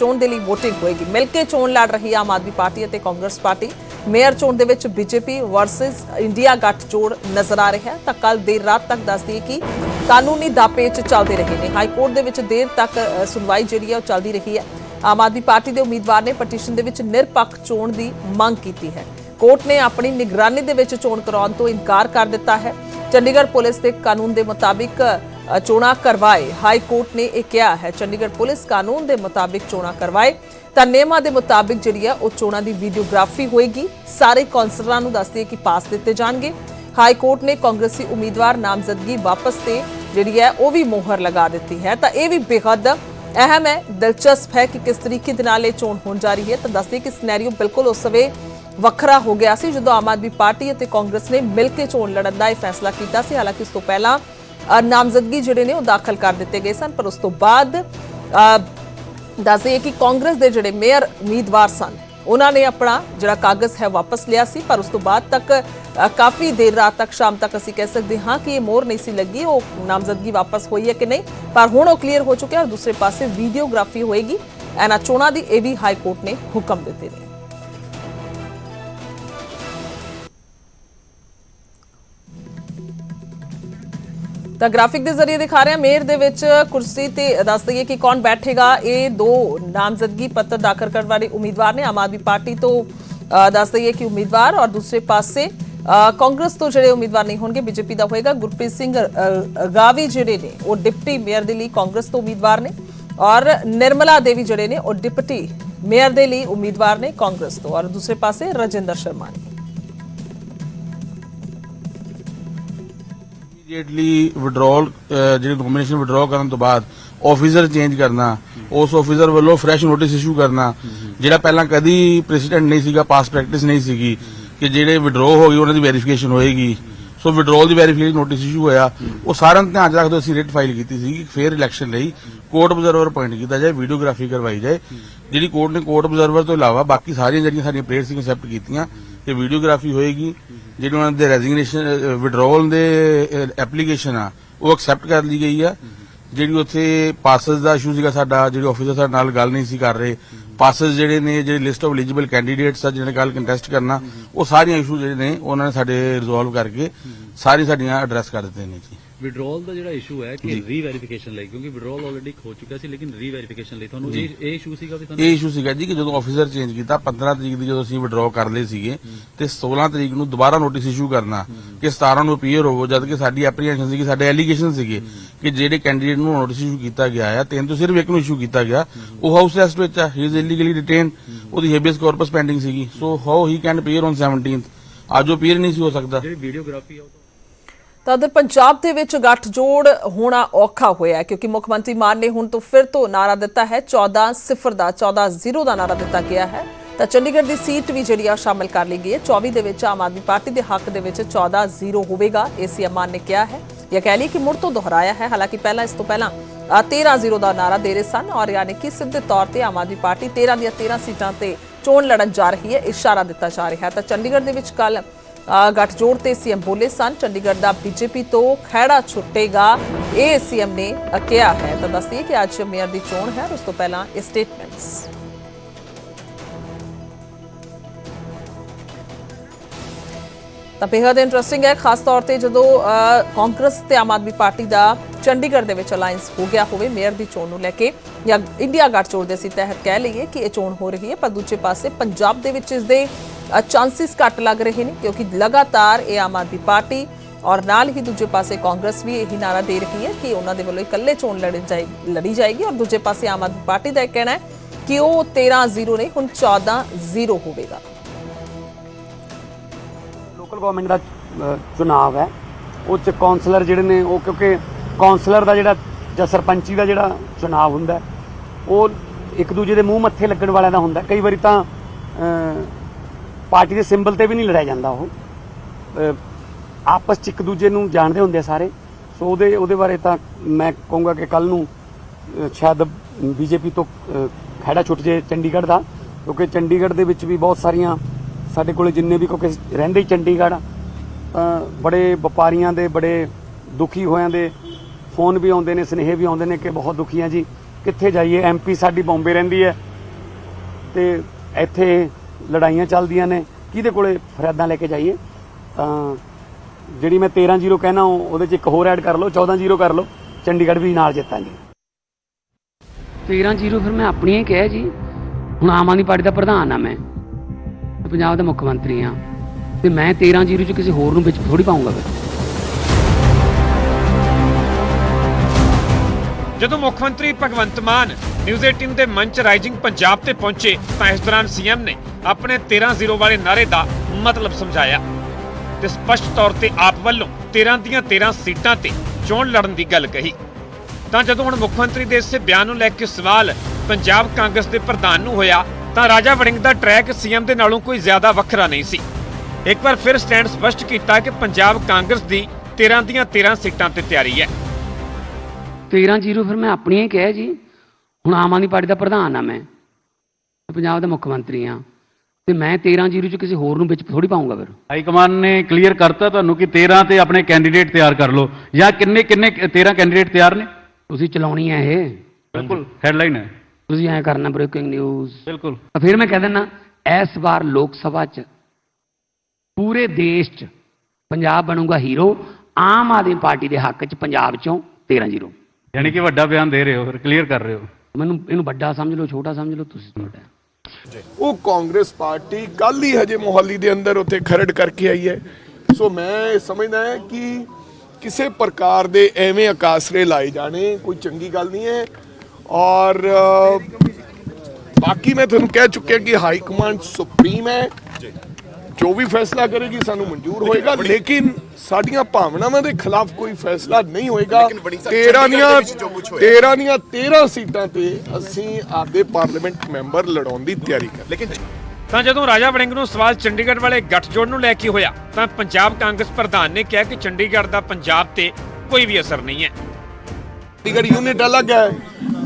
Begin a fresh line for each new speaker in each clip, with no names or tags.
ਚੋਣ ਦੇ ਲਈ VOTING ਹੋਏਗੀ। ਮਿਲ ਕੇ ਚੋਣ ਲੜ ਰਹੀ ਆਮ ਆਦਮੀ ਪਾਰਟੀ ਅਤੇ ਕਾਂਗਰਸ ਪਾਰਟੀ। ਮੇਅਰ ਚੋਣ ਦੇ ਵਿੱਚ ਬੀਜੇਪੀ ਵਰਸਸ ਇੰਡੀਆ ਗੱਠਜੋੜ ਨਜ਼ਰ ਆ ਰਿਹਾ ਤਾਂ ਕੱਲ ਦੇਰ ਰਾਤ ਤੱਕ ਦੱਸਦੀ ਕਿ ਕਾਨੂੰਨੀ ਦਾਪੇਚ ਚੱਲਦੇ ਰਹੇ ਨੇ। ਹਾਈ ਕੋਰਟ ਦੇ ਵਿੱਚ ਦੇਰ ਤੱਕ ਸੁਣਵਾਈ ਜਿਹੜੀ ਹੈ ਉਹ ਚੱਲਦੀ ਰਹੀ ਹੈ। ਆਮ ਆਦਮੀ ਪਾਰਟੀ ਦੇ ਉਮੀਦਵਾਰ ਨੇ ਪਟੀਸ਼ਨ ਦੇ ਵਿੱਚ ਨਿਰਪੱਖ ਚੋਣ ਦੀ ਮੰਗ ਕੀਤੀ ਹੈ। ਕੋਰਟ ਨੇ ਆਪਣੀ ਨਿਗਰਾਨੀ ਦੇ ਵਿੱਚ ਚੋਣ ਕਰਾਉਣ ਤੋਂ ਇਨਕਾਰ ਕਰ ਦਿੱਤਾ ਹੈ। ਚੰਡੀਗੜ੍ਹ ਪੁਲਿਸ ਦੇ ਕਾਨੂੰਨ ਦੇ ਮੁਤਾਬਿਕ ਚੋਣਾਂ ਕਰਵਾਏ। ਹਾਈ ਕੋਰਟ ਨੇ ਇਹ ਕਿਹਾ ਹੈ, ਚੰਡੀਗੜ੍ਹ ਪੁਲਿਸ ਕਾਨੂੰਨ ਦੇ ਮੁਤਾਬਿਕ ਚੋਣਾਂ ਕਰਵਾਏ। ਤਾਂ ਨਿਯਮਾਂ ਦੇ ਮੁਤਾਬਿਕ ਜਿਹੜੀ ਹੈ ਉਹ ਚੋਣਾਂ ਦੀ ਵੀਡੀਓਗ੍ਰਾਫੀ ਹੋਏਗੀ। ਸਾਰੇ ਕੌਂਸਲਰਾਂ ਨੂੰ ਦੱਸਦੇ ਕਿ ਪਾਸ ਦਿੱਤੇ ਜਾਣਗੇ। ਹਾਈ ਕੋਰਟ ਨੇ ਕਾਂਗਰਸੀ ਉਮੀਦਵਾਰ ਨਾਮਜ਼ਦਗੀ ਵਾਪਸ ਤੇ ਜਿਹੜੀ ਹੈ ਉਹ ਵੀ ਮੋਹਰ ਲਗਾ ਦਿੱਤੀ ਹੈ। ਤਾਂ ਇਹ ਵੀ ਬੇਹੱਦ ਅਹਿਮ ਹੈ, ਦਿਲਚਸਪ ਹੈ ਕਿ ਕਿਸ ਤਰੀਕੇ ਦੇ ਨਾਲ ਇਹ ਚੋਣ ਹੋਣ ਜਾ ਰਹੀ ਹੈ। ਤਾਂ ਦੱਸਦੇ ਕਿ ਸਿਨੈਰੀਓ ਬਿਲਕੁਲ ਉਸ ਸਮੇਂ ਵੱਖਰਾ ਹੋ ਗਿਆ ਸੀ, ਜਦੋਂ ਆਮ ਆਦਮੀ ਪਾਰਟੀ ਅਤੇ ਕਾਂਗਰਸ ਨੇ ਮਿਲ ਕੇ ਚੋਣ ਲੜਨ ਦਾ ਇਹ ਫੈਸਲਾ ਕੀਤਾ ਸੀ। ਹਾਲਾਂਕਿ ਇਸ ਤੋਂ ਪਹਿਲਾਂ ਨਾਮਜ਼ਦਗੀ ਜਿਹੜੇ ਨੇ ਉਹ ਦਾਖਲ ਕਰ ਦਿੱਤੇ ਗਏ ਸਨ ਪਰ ਉਸ ਤੋਂ ਬਾਅਦ ਅ, ਦੱਸਦੇ ਕਿ ਕਾਂਗਰਸ ਦੇ ਜਿਹੜੇ ਮੇਅਰ ਉਮੀਦਵਾਰ ਸਨ ਉਹਨਾਂ ਨੇ ਆਪਣਾ ਜਿਹੜਾ ਕਾਗਜ਼ ਹੈ ਵਾਪਸ ਲਿਆ ਸੀ ਪਰ ਉਸ ਤੋਂ ਬਾਅਦ ਤੱਕ ਅ, ਕਾਫੀ ਦੇਰ ਰਾਤ ਤੱਕ ਸ਼ਾਮ ਤੱਕ ਅਸੀਂ ਕਹਿ ਸਕਦੇ ਹਾਂ ਕਿ ਇਹ ਮੋਹਰ ਨਹੀਂ ਸੀ ਲੱਗੀ ਉਹ ਨਾਮਜ਼ਦਗੀ ਵਾਪਸ ਹੋਈ ਹੈ ਕਿ ਨਹੀਂ ਪਰ ਹੁਣ ਉਹ ਕਲੀਅਰ ਹੋ ਚੁੱਕਿਆ ਔਰ ਦੂਸਰੇ ਪਾਸੇ ਵੀਡੀਓਗ੍ਰਾਫੀ ਹੋਏਗੀ ਇਹਨਾਂ ਚੋਣਾਂ ਦੀ ਇਹ ਵੀ ਹਾਈ ਕੋਰਟ ਨੇ ਹੁਕਮ ਦਿੱਤੇ ਨੇ ਤਾਂ ਗ੍ਰਾਫਿਕ ਦੇ ਜ਼ਰੀਏ ਦਿਖਾ ਰਹੇ ਹਾਂ। ਮੇਅਰ ਦੇ ਵਿੱਚ ਕੁਰਸੀ ਤੇ ਦੱਸ ਦਈਏ ਕਿ ਕੌਣ ਬੈਠੇਗਾ। ਇਹ ਦੋ ਨਾਮਜ਼ਦਗੀ ਪੱਤਰ ਦਾਖਲ ਕਰਨ ਵਾਲੇ ਉਮੀਦਵਾਰ ਨੇ ਆਮ ਆਦਮੀ ਪਾਰਟੀ ਤੋਂ ਦੱਸ ਦਈਏ ਕਿ ਉਮੀਦਵਾਰ ਔਰ ਦੂਸਰੇ ਪਾਸੇ ਕਾਂਗਰਸ ਤੋਂ ਜਿਹੜੇ ਉਮੀਦਵਾਰ ਨਹੀਂ ਹੋਣਗੇ ਬੀਜੇਪੀ ਦਾ ਹੋਏਗਾ ਗੁਰਪ੍ਰੀਤ ਸਿੰਘ ਅ, ਗਾਵੀ ਜਿਹੜੇ ਨੇ ਉਹ ਡਿਪਟੀ ਮੇਅਰ ਦੇ ਲਈ ਕਾਂਗਰਸ ਤੋਂ ਉਮੀਦਵਾਰ ਨੇ ਔਰ ਨਿਰਮਲਾ ਦੇਵੀ ਜਿਹੜੇ ਨੇ ਉਹ ਡਿਪਟੀ ਮੇਅਰ ਦੇ ਲਈ ਉਮੀਦਵਾਰ ਨੇ ਕਾਂਗਰਸ ਤੋਂ ਔਰ ਦੂਸਰੇ ਪਾਸੇ ਰਜਿੰਦਰ ਸ਼ਰਮਾ ਨੇ।
ਇਮੀਡੀਏਟਲੀ ਵਿਡਰਾਲ ਜਿਹੜੀ ਨੋਮੀਨੇਸ਼ਨ ਵਿਡਰਾਅ ਕਰਨ ਤੋਂ ਬਾਅਦ ਆਫੀਸਰ ਚੇਂਜ ਕਰਨਾ, ਉਸ ਆਫੀਸਰ ਵੱਲੋਂ ਫਰੈਸ਼ ਨੋਟਿਸ ਇਸ਼ੂ ਕਰਨਾ, ਜਿਹੜਾ ਪਹਿਲਾਂ ਕਦੀ ਪ੍ਰੈਸੀਡੈਂਟ ਨਹੀਂ ਸੀਗਾ ਪਾਸ ਪ੍ਰੈਕਟਿਸ ਨਹੀਂ ਸੀਗੀ, ਕਿ ਜਿਹੜੇ ਵਿਡਰਾਅ ਹੋ ਗਏ ਉਹਨਾਂ ਦੀ ਵੈਰੀਫਿਕੇਸ਼ਨ ਹੋਏਗੀ। ਸੋ ਵਿਡਰਾਅਲ ਦੀ ਵੈਰੀਫਿਕੇਸ਼ਨ ਨੋਟਿਸ ਇਸ਼ੂ ਹੋਇਆ। ਉਹ ਸਾਰਿਆਂ ਨੂੰ ਧਿਆਨ 'ਚ ਰੱਖਦੇ ਅਸੀਂ ਰਿਟ ਫਾਈਲ ਕੀਤੀ ਸੀ ਕਿ ਫੇਅਰ ਇਲੈਕਸ਼ਨ ਲਈ। ਕੋਰਟ ਅਬਜ਼ਰਵਰ ਅਪਾਇੰਟ ਕੀਤਾ ਜਾਏ ਵੀਡੀਓਗ੍ਰਾਫੀ ਕਰਵਾਈ ਜਾਏ। ਜਿਹੜੀ ਕੋਰਟ ਨੇ ਕੋਰਟ ਅਬਜ਼ਰਵਰ ਤੋਂ ਇਲਾਵਾ ਬਾਕੀ ਸਾਰੀਆਂ ਜਿਹੜੀਆਂ ਸਾਡੀਆਂ ਪ੍ਰੇਅਰ ਸੀ ਅਕਸੈਪਟ ਕੀਤੀਆਂ ਕਿ ਵੀਡੀਓਗ੍ਰਾਫੀ ਹੋਏਗੀ। ਜਿਹੜੇ ਉਹਨਾਂ ਦੇ ਰੈਜ਼ਿਗਨੇਸ਼ਨ ਵਿਡਰਾਅਲ ਦੇ ਐਪਲੀਕੇਸ਼ਨ ਆ, ਉਹ ਐਕਸੈਪਟ ਕਰ ਲਈ ਗਈ ਆ। ਜਿਹੜੀ ਉੱਥੇ ਪਾਸਸ ਦਾ ਇਸ਼ੂ ਸੀਗਾ ਸਾਡਾ, ਜਿਹੜੇ ਆਫੀਸਰ ਸਾਡੇ ਨਾਲ ਗੱਲ ਨਹੀਂ ਸੀ ਕਰ ਰਹੇ। ਪਾਸਸ ਜਿਹੜੇ ਨੇ, ਜਿਹੜੇ ਲਿਸਟ ਆਫ ਐਲੀਜੀਬਲ ਕੈਂਡੀਡੇਟਸ ਆ, ਜਿਹਨੇ ਕੱਲ ਕੰਟੈਸਟ ਕਰਨਾ, ਉਹ ਸਾਰੀਆਂ ਇਸ਼ੂ ਜਿਹੜੇ ਨੇ, ਉਹਨਾਂ ਨੇ ਸਾਡੇ ਰਿਜ਼ੋਲਵ ਕਰਕੇ ਸਾਰੀ ਸਾਡੀਆਂ ਐਡਰੈਸ ਕਰ ਦਿੱਤੇ ਨੇ ਜੀ।
ਵਿਡਰਾਅਲ ਦਾ ਜਿਹੜਾ ਇਸ਼ੂ ਹੈ ਕਿ ਰੀਵੈਰੀਫਿਕੇਸ਼ਨ ਲਈ ਕਿਉਂਕਿ ਵਿਡਰਾਅਲ ਆਲਰੇਡੀ ਹੋ ਚੁੱਕਾ ਸੀ ਲੇਕਿਨ ਰੀਵੈਰੀਫਿਕੇਸ਼ਨ ਲਈ ਤੁਹਾਨੂੰ ਇਹ ਇਹ ਇਸ਼ੂ ਸੀਗਾ ਵੀ ਤੁਹਾਨੂੰ
ਇਹ ਇਸ਼ੂ ਸੀਗਾ ਜੀ ਕਿ ਜਦੋਂ ਆਫੀਸਰ ਚੇਂਜ ਕੀਤਾ 15 ਤਰੀਕ ਦੀ ਜਦੋਂ ਅਸੀਂ ਵਿਡਰਾਅ ਕਰ ਲਏ ਸੀਗੇ ਤੇ 16 ਤਰੀਕ ਨੂੰ ਦੁਬਾਰਾ ਨੋਟਿਸ ਇਸ਼ੂ ਕਰਨਾ ਕਿ 17 ਨੂੰ ਅਪੀਅਰ ਹੋਵੋ ਜਦ ਕਿ ਸਾਡੀ ਐਪਰੀਹੈਂਸ਼ਨ ਸੀ ਕਿ ਸਾਡੇ ਐਲੀਗੇਸ਼ਨ ਸੀਗੇ ਕਿ ਜਿਹੜੇ ਕੈਂਡੀਡੇਟ ਨੂੰ ਨੋਟਿਸ ਇਸ਼ੂ ਕੀਤਾ ਗਿਆ ਆ ਤਿੰਨ ਤੋਂ ਸਿਰਫ ਇੱਕ ਨੂੰ ਇਸ਼ੂ ਕੀਤਾ ਗਿਆ ਉਹ ਹਾਊਸ ਅਰੈਸਟ ਵਿੱਚ ਆ ਹੀ ਇਜ਼ ਇਲੀਗਲੀ ਡਿਟੇਨ ਉਹਦੀ ਹੈਬੀਅਸ ਕਾਰਪਸ ਪੈਂਡਿੰਗ ਸੀਗੀ। So how he can appear on 17th ਅੱਜ ਉਹ ਅਪੀਅਰ ਨਹੀਂ ਸੀ ਹੋ ਸਕਦਾ।
ਜਿਹੜੀ ਵੀਡੀਓਗ੍ਰਾਫੀ ਆ ਉਹ ਤਾਂ
ਤਾਂ ਪੰਜਾਬ ਦੇ ਵਿੱਚ ਗੱਠਜੋੜ ਹੋਣਾ ਔਖਾ ਹੋਇਆ ਕਿਉਂਕਿ ਮੁੱਖ ਮੰਤਰੀ ਮਾਨ ਨੇ ਹੁਣ ਤੋਂ ਫਿਰ ਤੋਂ ਨਾਰਾ ਦਿੱਤਾ ਹੈ 14 0 ਦਾ 14 0 ਦਾ ਨਾਰਾ ਦਿੱਤਾ ਗਿਆ ਹੈ। ਤਾਂ ਚੰਡੀਗੜ੍ਹ ਦੀ ਸੀਟ ਵੀ ਜਿਹੜੀ ਆ ਸ਼ਾਮਲ ਕਰ ਲਈ ਗਈ ਹੈ। 24 ਦੇ ਵਿੱਚ ਆਮ ਆਦਮੀ ਪਾਰਟੀ ਦੇ ਹੱਕ ਦੇ ਵਿੱਚ 14 0 ਹੋਵੇਗਾ ਏਸੀਐਮ ਮਾਨ ਨੇ ਕਿਹਾ ਹੈ। ਜਾਂ ਕਹਿ ਲਈ ਕਿ ਮੁੜ ਤੋਂ ਦੁਹਰਾਇਆ ਹੈ ਹਾਲਾਂਕਿ ਪਹਿਲਾਂ ਇਸ ਤੋਂ ਪਹਿਲਾਂ ਅ, 13 0 ਦਾ ਨਾਰਾ ਦੇ ਰਹੇ ਸਨ ਔਰ ਯਾਨੀ ਕਿ ਸਿੱਧੇ ਤੌਰ ਤੇ ਆਮ ਆਦਮੀ ਪਾਰਟੀ 13 ਦੀਆਂ 13 ਸੀਟਾਂ ਤੇ ਚੋਣ ਲੜਨ ਜਾ ਰਹੀ ਹੈ ਇਸ਼ਾਰਾ ਦਿੱਤਾ ਜਾ ਰਿਹਾ ਹੈ। ਤਾਂ ਚੰਡੀਗੜ੍ਹ ਦੇ ਵਿੱਚ ਕੱਲ ਗੱਠਜੋੜ ਤੇ ਸੀਐਮ ਬੋਲੇ ਸਨ। ਚੰਡੀਗੜ੍ਹ ਦਾ ਬੀਜੇਪੀ ਤੋਂ ਖਹਿੜਾ ਛੁੱਟੇਗਾ। ਇਹ ਸੀਐਮ ਨੇ ਕਿਹਾ ਹੈ। ਤਾਂ ਦੱਸਦੀਏ ਕਿ ਅੱਜ ਮੇਅਰ ਦੀ ਚੋਣ ਹੈ। ਉਸ ਤੋਂ ਪਹਿਲਾਂ ਇਹ ਸਟੇਟਮੈਂਟਸ ਤਾਂ ਬੇहद ਇੰਟਰਸਟਿੰਗ ਹੈ। ਖਾਸ ਤੌਰ ਤੇ ਜਦੋਂ ਅ, ਕਾਂਗਰਸ ਤੇ ਆਮ ਆਦਮੀ ਪਾਰਟੀ ਦਾ ਚੰਡੀਗੜ੍ਹ ਦੇ ਵਿੱਚ ਅਲਾਈਅੰਸ ਹੋ ਗਿਆ ਹੋਵੇ ਮੇਅਰ ਦੀ ਚੋਣ ਨੂੰ ਲੈ ਕੇ ਜਾਂ ਇੰਡੀਆ ਗੱਠਜੋੜ ਦੇ ਸੀ ਤਹਿਤ ਕਹਿ ਲਈਏ ਕਿ ਇਹ ਚੋਣ ਹੋ ਰਹੀ ਹੈ ਪਰ ਦੂਜੇ ਪਾਸੇ ਪੰਜਾਬ ਦੇ ਵਿੱਚ ਇਸ ਦੇ ਚਾਂਸਸ ਘੱਟ ਲੱਗ ਰਹੇ ਨੇ ਕਿਉਂਕਿ ਲਗਾਤਾਰ ਇਹ ਆਮ ਆਦਮੀ ਪਾਰਟੀ ਔਰ ਨਾਲ ਹੀ ਦੂਜੇ ਪਾਸੇ ਕਾਂਗਰਸ ਵੀ ਇਹੀ ਨਾਰਾ ਦੇ ਰਹੀ ਹੈ ਕਿ ਉਹਨਾਂ ਦੇ ਵੱਲੋਂ ਇਕੱਲੇ ਚੋਣ ਲੜੀ ਜਾਏ, ਲੜੀ ਜਾਏਗੀ ਔਰ ਦੂਜੇ ਪਾਸੇ ਆਮ ਆਦਮੀ ਪਾਰਟੀ ਦਾ ਇਹ ਕਹਿਣਾ ਹੈ ਕਿ ਉਹ 13-0 ਨਹੀਂ ਹੁਣ 14-0 ਹੋਵੇਗਾ।
ਲੋਕਲ ਗਵਰਨਮੈਂਟ ਦਾ ਚੁਣਾਵ ਹੈ। ਉਹ ਚ ਕਾਉਂਸਲਰ ਜਿਹੜੇ ਨੇ, ਉਹ ਕਿਉਂਕਿ ਕਾਉਂਸਲਰ ਦਾ ਜਿਹੜਾ, ਜਾਂ ਸਰਪੰਚੀ ਦਾ ਜਿਹੜਾ ਚੁਣਾਵ ਹੁੰਦਾ ਉਹ ਇੱਕ ਦੂਜੇ ਦੇ ਮੂੰਹ ਮੱਥੇ ਲੱਗਣ ਵਾਲਿਆਂ ਦਾ ਹੁੰਦਾ ਕਈ ਵਾਰੀ ਤਾਂ ਪਾਰਟੀ ਦੇ ਸਿੰਬਲ ਤੇ ਵੀ ਨਹੀਂ ਲੜਿਆ ਜਾਂਦਾ ਉਹ। ਆਪਸ ਚ ਇੱਕ ਦੂਜੇ ਨੂੰ ਜਾਣਦੇ ਹੁੰਦੇ ਆ ਸਾਰੇ। ਸੋ ਉਹਦੇ ਉਹਦੇ ਬਾਰੇ ਤਾਂ ਮੈਂ ਕਹੂੰਗਾ ਕਿ ਕੱਲ ਨੂੰ ਅ, ਸ਼ਾਇਦ ਬੀਜੇਪੀ ਤੋਂ ਅ, ਛੁੱਟ ਜੇ ਚੰਡੀਗੜ੍ਹ ਦਾ। ਕਿਉਂਕਿ ਚੰਡੀਗੜ੍ਹ ਦੇ ਵਿੱਚ ਵੀ ਬਹੁਤ ਸਾਰੀਆਂ ਸਾਡੇ ਕੋਲੇ ਜਿੰਨੇ ਵੀ ਕਿਉਂਕਿ ਰਹਿੰਦੇ ਹੀ ਚੰਡੀਗੜ੍ਹ ਤਾਂ ਬੜੇ ਵਪਾਰੀਆਂ ਦੇ ਬੜੇ ਦੁਖੀ ਹੋਇਆਂ ਦੇ ਫੋਨ ਵੀ ਆਉਂਦੇ ਨੇ ਸਨੇਹ ਵੀ ਆਉਂਦੇ ਨੇ ਕਿ ਬਹੁਤ ਦੁਖੀ ਆ ਜੀ। ਕਿੱਥੇ ਜਾਈਏ? ਐਮਪੀ ਸਾਡੀ ਬੰਬੇ ਰਹਿੰਦੀ ਹੈ। ਤੇ ਇੱਥੇ ਲੜਾਈਆਂ ਚੱਲਦੀਆਂ ਨੇ ਕਿਹਦੇ ਕੋਲੇ ਫਰਿਆਦਾਂ ਲੈ ਕੇ ਜਾਈਏ? ਤਾਂ ਜਿਹੜੀ ਮੈਂ 13-0 ਕਹਿਣਾ ਉਹ- ਉਹਦੇ 'ਚ ਇੱਕ ਹੋਰ ਐਡ ਕਰ ਲਓ 14-0 ਕਰ ਲਓ ਚੰਡੀਗੜ੍ਹ ਵੀ ਨਾਲ ਜਿੱਤਾਂਗੇ। 13-0 ਫਿਰ ਮੈਂ ਆਪਣੀਆਂ ਹੀ ਕਿਹਾ ਜੀ ਹੁਣ ਆਮ ਆਦਮੀ ਪਾਰਟੀ ਦਾ ਪ੍ਰਧਾਨ ਆ ਮੈਂ ਪੰਜਾਬ ਦਾ ਮੁੱਖ ਮੰਤਰੀ ਆ ਤੇ ਮੈਂ 13-0 ਚ ਕਿਸੇ ਹੋਰ ਨੂੰ ਵਿੱਚ ਥੋੜੀ ਪਾਉਂਗਾ ਫਿਰ।
ਜਦੋਂ ਮੁੱਖ ਮੰਤਰੀ ਭਗਵੰਤ ਮਾਨ ਨਿਊਜ਼ 18 ਦੇ ਮੰਚ ਰਾਈਜ਼ਿੰਗ ਪੰਜਾਬ ਤੇ ਪਹੁੰਚੇ ਤਾਂ ਇਸ ਦੌਰਾਨ ਸੀਐਮ ਨੇ ਆਪਣੇ 13-0 ਵਾਲੇ ਨਾਰੇ ਦਾ ਮਤਲਬ ਸਮਝਾਇਆ ਤੇ ਸਪਸ਼ਟ ਤੌਰ ਤੇ ਆਪ ਵੱਲੋਂ 13 ਦੀਆਂ 13 ਸੀਟਾਂ ਤੇ ਚੋਣ ਲੜਨ ਦੀ ਗੱਲ ਕਹੀ। ਤਾਂ ਜਦੋਂ ਹੁਣ ਮੁੱਖ ਮੰਤਰੀ ਦੇ ਇਸੇ ਬਿਆਨ ਨੂੰ ਲੈ ਕੇ ਸਵਾਲ ਪੰਜਾਬ ਕਾਂਗਰਸ ਦੇ ਪ੍ਰਧਾਨ ਨੂੰ ਹੋਇਆ, ਤਾਂ ਰਾਜਾ ਵੜਿੰਗ ਦਾ ਟਰੈਕ ਸੀਐਮ ਦੇ ਨਾਲੋਂ ਕੋਈ ਜ਼ਿਆਦਾ ਵੱਖਰਾ ਨਹੀਂ ਸੀ। ਇੱਕ ਵਾਰ ਫਿਰ ਸਟੈਂਡ ਸਪਸ਼ਟ ਕੀਤਾ ਕਿ ਪੰਜਾਬ ਕਾਂਗਰਸ ਦੀ 13 ਦੀਆਂ 13 ਸੀਟਾਂ ਤੇ ਤਿਆਰੀ ਹੈ।
13-0 ਫਿਰ ਮੈਂ ਆਪਣੀਆਂ ਹੀ ਕਿਹਾ ਜੀ। ਹੁਣ ਆਮ ਆਦਮੀ ਪਾਰਟੀ ਦਾ ਪ੍ਰਧਾਨ ਆ ਮੈਂ। ਪੰਜਾਬ ਦਾ ਮੁੱਖ ਮੰਤਰੀ ਆ। ਤੇ ਮੈਂ 13-0 ਚ ਕਿਸੇ ਹੋਰ ਨੂੰ ਵਿੱਚ ਥੋੜੀ ਪਾਉਂਗਾ ਫਿਰ।
ਹਾਈ ਕਮਾਨ ਨੇ ਕਲੀਅਰ ਕਰਤਾ ਤੁਹਾਨੂੰ ਕਿ 13 ਤੇ ਆਪਣੇ ਕੈਂਡੀਡੇਟ ਤਿਆਰ ਕਰ ਲਓ। ਜਾਂ ਕਿੰਨੇ ਕਿੰਨੇ 13 ਕੈਂਡੀਡੇਟ ਤਿਆਰ ਨੇ?
ਤੁਸੀਂ ਚਲਾਉਣੀ ਹੈ ਇਹ।
ਬਿਲਕੁਲ ਹੈਡਲਾਈਨ ਹੈ।
ਤੁਸੀਂ ਐਂ ਕਰਨਾ ਬ੍ਰੇਕਿੰਗ ਨਿਊਜ਼।
ਬਿਲਕੁਲ।
ਫਿਰ ਮੈਂ ਕਹਿ ਦਿੰਦਾ ਇਸ ਵਾਰ ਲੋਕ ਸਭਾ 'ਚ ਪੂਰੇ ਦੇਸ਼ 'ਚ ਪੰਜਾਬ ਬਣੂਗਾ ਹੀਰੋ ਆਮ ਆਦਮੀ ਪਾਰਟੀ ਦੇ ਹੱਕ 'ਚ ਪੰਜਾਬ 'ਚੋਂ 13-0
ਯਾਨੀ ਕਿ ਵੱਡਾ ਬਿਆਨ ਦੇ ਰਹੇ ਹੋ ਫਿਰ ਕਲੀਅਰ ਕਰ ਰਹੇ ਹੋ।
ਮੈਨੂੰ ਇਹਨੂੰ ਵੱਡਾ ਸਮਝ ਲਓ, ਛੋਟਾ ਸਮਝ ਲਓ, ਤੁਸੀਂ ਤੁਹਾਡਾ
ਉਹ ਕਾਂਗਰਸ ਪਾਰਟੀ ਕੱਲ ਹੀ ਹਜੇ ਮੋਹਾਲੀ ਦੇ ਅੰਦਰ ਉੱਥੇ ਖਰੜ ਕਰਕੇ ਆਈ ਹੈ। ਸੋ ਮੈਂ ਸਮਝਦਾ ਹਾਂ ਕਿ ਕਿਸੇ ਪ੍ਰਕਾਰ ਦੇ ਐਵੇਂ ਅਕਾਸਰੇ ਲਾਏ ਜਾਣੇ ਕੋਈ ਚੰਗੀ ਗੱਲ ਨਹੀਂ ਹੈ। ਔਰ ਬਾਕੀ ਮੈਂ ਤੁਹਾਨੂੰ ਕਹਿ ਚੁੱਕਿਆ ਕਿ ਹਾਈ ਕਮਾਂਡ ਸੁਪਰੀਮ ਹੈ। ਜੋ ਵੀ ਫੈਸਲਾ ਕਰੇਗੀ ਸਾਨੂੰ ਮਨਜ਼ੂਰ ਹੋਏਗਾ। ਲੇਕਿਨ ਸਾਡੀਆਂ ਭਾਵਨਾਵਾਂ ਦੇ ਖਿਲਾਫ ਕੋਈ ਫੈਸਲਾ ਨਹੀਂ ਹੋਏਗਾ। 13 ਦੀਆਂ 13 ਦੀਆਂ 13 ਸੀਟਾਂ ਤੇ ਅਸੀਂ ਆਪਦੇ ਪਾਰਲੀਮੈਂਟ ਮੈਂਬਰ ਲੜਾਉਣ ਦੀ ਤਿਆਰੀ ਕਰ ਲੇਕਿਨ
ਤਾਂ ਜਦੋਂ ਰਾਜਾ ਵੜਿੰਗ ਨੂੰ ਸਵਾਲ ਚੰਡੀਗੜ੍ਹ ਵਾਲੇ ਗੱਠਜੋੜ ਨੂੰ ਲੈ ਕੇ ਹੋਇਆ ਤਾਂ ਪੰਜਾਬ ਕਾਂਗਰਸ ਪ੍ਰਧਾਨ ਨੇ ਕਿਹਾ ਕਿ ਚੰਡੀਗੜ੍ਹ ਦਾ ਪੰਜਾਬ ਤੇ ਕੋਈ ਵੀ ਅਸਰ ਨਹੀਂ ਹੈ।
ਚੰਡੀਗੜ੍ਹ ਯੂਨਿਟ ਅਲੱਗ ਹੈ।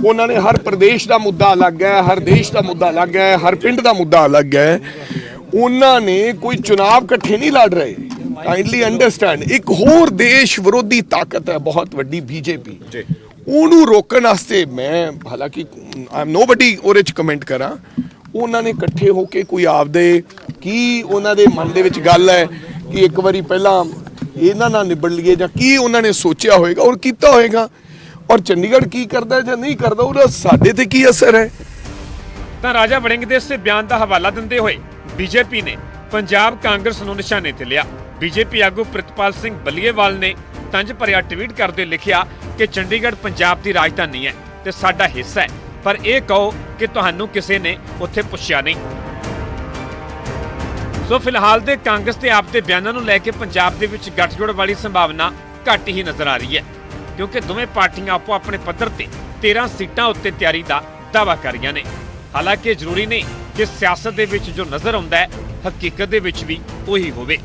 ਉਹਨਾਂ ਨੇ ਹਰ ਪ੍ਰਦੇਸ਼ ਦਾ ਮੁੱਦਾ ਅਲੱਗ ਹੈ ਹਰ ਦੇਸ਼ ਦਾ ਮੁੱਦਾ ਅਲੱਗ ਹੈ ਹਰ ਪਿੰਡ ਦਾ ਮੁੱਦਾ ਅਲੱਗ ਹੈ। ਉਹਨਾਂ ਨੇ ਕੋਈ ਚੁਣਾਵ ਇਕੱਠੇ ਨਹੀਂ ਲੜ ਰਹੇ। ਕਾਈਂਡਲੀ ਅੰਡਰਸਟੈਂਡ ਇੱਕ ਹੋਰ ਦੇਸ਼ ਵਿਰੋਧੀ ਤਾਕਤ ਹੈ ਬਹੁਤ ਵੱਡੀ ਬੀਜੇਪੀ। ਉਹਨੂੰ ਰੋਕਣ ਵਾਸਤੇ ਮੈਂ ਹਾਲਾਂਕਿ ਆਮ ਨੋਬਡੀ ਉਹਦੇ ਚ ਕਮੈਂਟ ਕਰਾਂ। ਉਹਨਾਂ ਨੇ ਇਕੱਠੇ ਹੋ ਕੇ ਕੋਈ ਆਪਦੇ ਕੀ ਉਹਨਾਂ ਦੇ ਮਨ ਦੇ ਵਿੱਚ ਗੱਲ ਹੈ ਕਿ ਇੱਕ ਵਾਰੀ ਪਹਿਲਾਂ ਇਹਨਾਂ ਨਾਲ ਨਿਬੜ ਲਈਏ ਜਾਂ ਕੀ ਉਹਨਾਂ ਨੇ ਸੋਚਿਆ ਹੋਵੇਗਾ ਔਰ ਕੀਤਾ ਹੋਵੇਗਾ ਔਰ ਚੰਡੀਗੜ੍ਹ ਕੀ ਕਰਦਾ ਹੈ ਜਾਂ ਨਹੀਂ ਕਰਦਾ ਉਹਦਾ ਸਾਡੇ ਤੇ ਕੀ ਅਸਰ ਹੈ?
ਤਾਂ ਰਾਜਾ ਵੜਿੰਗ ਦੇ ਇਸੇ ਬਿਆਨ ਦਾ ਹਵਾਲਾ ਦਿੰਦੇ ਹੋਏ ਬੀਜੇਪੀ ਨੇ ਪੰਜਾਬ ਕਾਂਗਰਸ ਨੂੰ ਨਿਸ਼ਾਨੇ ਤੇ ਲਿਆ। ਬੀਜੇਪੀ ਆਗੂ ਪ੍ਰਿਤਪਾਲ ਸਿੰਘ ਬੱਲੀਏਵਾਲ ਨੇ ਤੰਜ ਭਰਿਆ ਟਵੀਟ ਕਰਦੇ ਲਿਖਿਆ ਕਿ ਚੰਡੀਗੜ੍ਹ ਪੰਜਾਬ ਦੀ ਰਾਜਧਾਨੀ ਹੈ ਤੇ ਸਾਡਾ ਹਿੱਸਾ ਹੈ। ਪਰ ਇਹ ਕਹੋ ਕਿ ਤੁਹਾਨੂੰ ਕਿਸੇ ਨੇ ਉੱਥੇ ਪੁੱਛਿਆ ਨਹੀਂ। ਸੋ ਫਿਲਹਾਲ ਦੇ ਕਾਂਗਰਸ ਤੇ ਆਪ ਦੇ ਬਿਆਨਾਂ ਨੂੰ ਲੈ ਕੇ ਪੰਜਾਬ ਦੇ ਵਿੱਚ ਗੱਠਜੋੜ ਵਾਲੀ ਸੰਭਾਵਨਾ ਘੱਟ ਹੀ ਨਜ਼ਰ ਆ ਰਹੀ ਹੈ, ਕਿਉਂਕਿ ਦੋਵੇਂ ਪਾਰਟੀਆਂ ਆਪੋ ਆਪਣੇ ਪੱਧਰ ਤੇ 13 ਸੀਟਾਂ ਉੱਤੇ ਤਿਆਰੀ ਦਾ ਦਾਅਵਾ ਕਰ ਰਹੀਆਂ ਨੇ। ਹਾਲਾਂਕਿ ਇਹ ਜ਼ਰੂਰੀ ਨਹੀਂ ਕਿ ਸਿਆਸਤ ਦੇ ਵਿੱਚ ਜੋ ਨਜ਼ਰ ਆਉਂਦਾ ਹੈ, ਹਕੀਕਤ ਦੇ ਵਿੱਚ ਵੀ ਉਹੀ ਹੋਵੇ।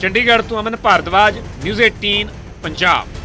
ਚੰਡੀਗੜ੍ਹ ਤੋਂ ਅਮਨ ਭਾਰਦਵਾਜ, ਨਿਊਜ਼ 18 ਪੰਜਾਬ।